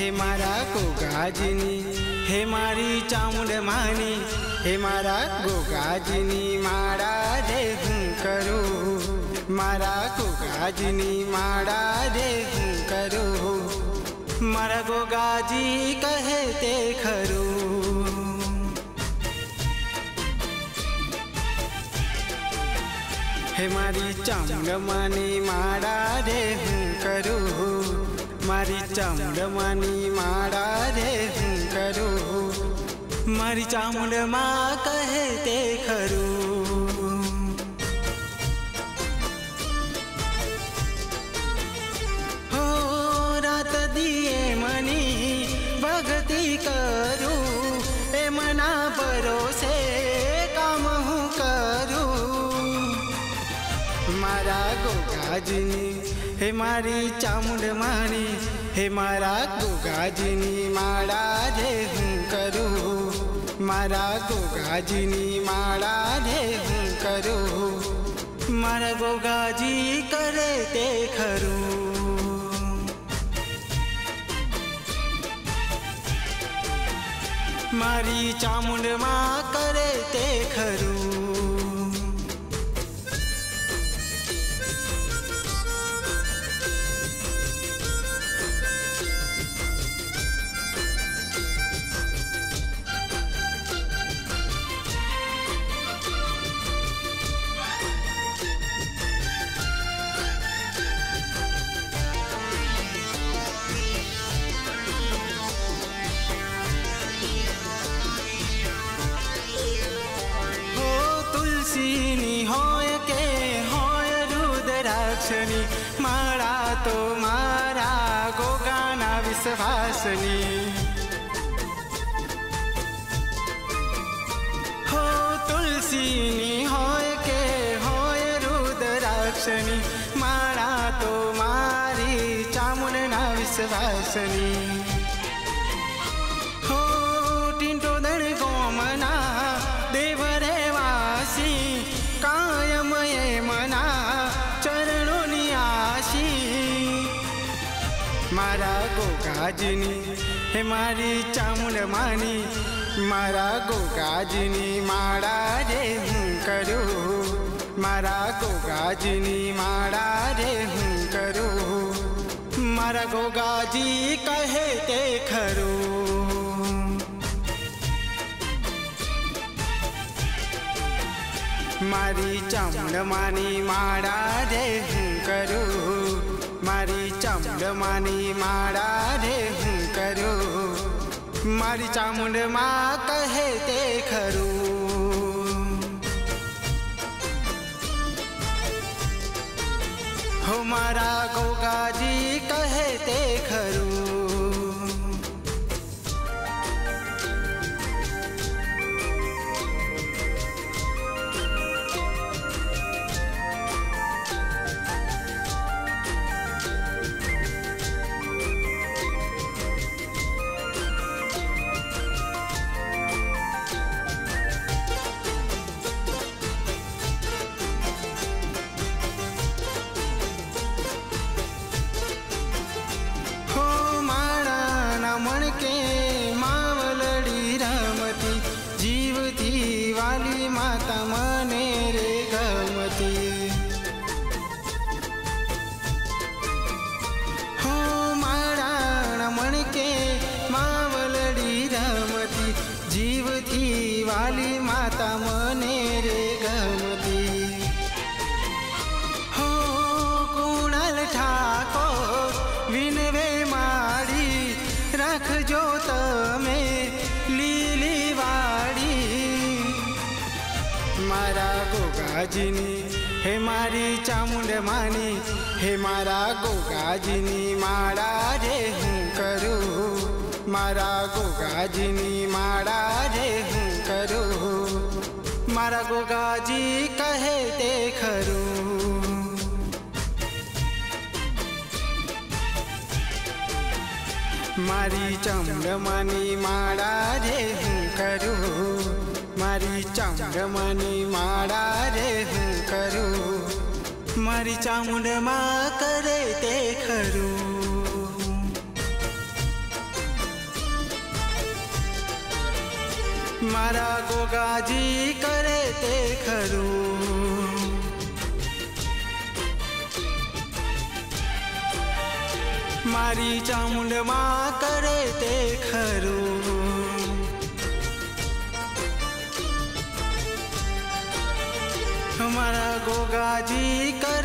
મારા ગોગાજીની હે મારી ચામુંડ માની હે મારા ગોગાજીની માળા રે હું કરું મારા ગોગાજીની માળા રે હું કરું મારા ગોગાજી કહે તે ખરું હે મારી ચામડમાની માળા રે હું કરું મારી ચામડમાની માળા રે હું કરું મારી ચામુંડમાં કહે તે ખરું હો રાત દિયે મની ભક્તિ કરું એ મના ભરોસે કામ હું કરું મારા ગોગાજીની હે મારી ચામુંડ માની હે મારા ગોગાજીની માળા રે હું કરું મારા ગોગાજીની માળા રે હું કરું મારા ગોગાજી કરે તે ખરું મારી ચામુંડમાં કરે તે ખરું सिनी होय के होय रुद्राक्षनी, मारा तो मारा गोगाना विश्वासनी। हो तुलसीनी होय के होय रुद्राक्षनी, मारा तो मारी चामुन ना विश्वासनी। મારા ગોગાજીની હે મારી ચામુંડ માની મારા ગોગાજીની માળા રે હું કરું મારા ગોગાજીની માળા રે હું કરું મારા ગોગાજી કહે તે ખરું મારી ચામડમાની માળા રે હું કરું મારી ચામડમાની માળા રે હું કરું મારી ચામુંડમાં કહે તે ખરું હો મારા ગોગાજી કહે તે ખરું રાખજો તમે લીલી વાડી મારા ગોગાજીની હે મારી ચામુંડ માની હે મારા ગોગાજીની માળા રે હું કરું મારા ગોગાજીની માળા રે હું કરું મારા ગોગાજી કહે તે ખરું મારી ચમડમની માળા રે હું કરું મારી ચમડમની માળા રે હું કરું મારી ચામુંડમાં કરે તે ખરું મારા ગોગાજી કરે તે ખરું મારી ચામુંડમાં કરે તે ખરું. મારા ગોગાજી કરે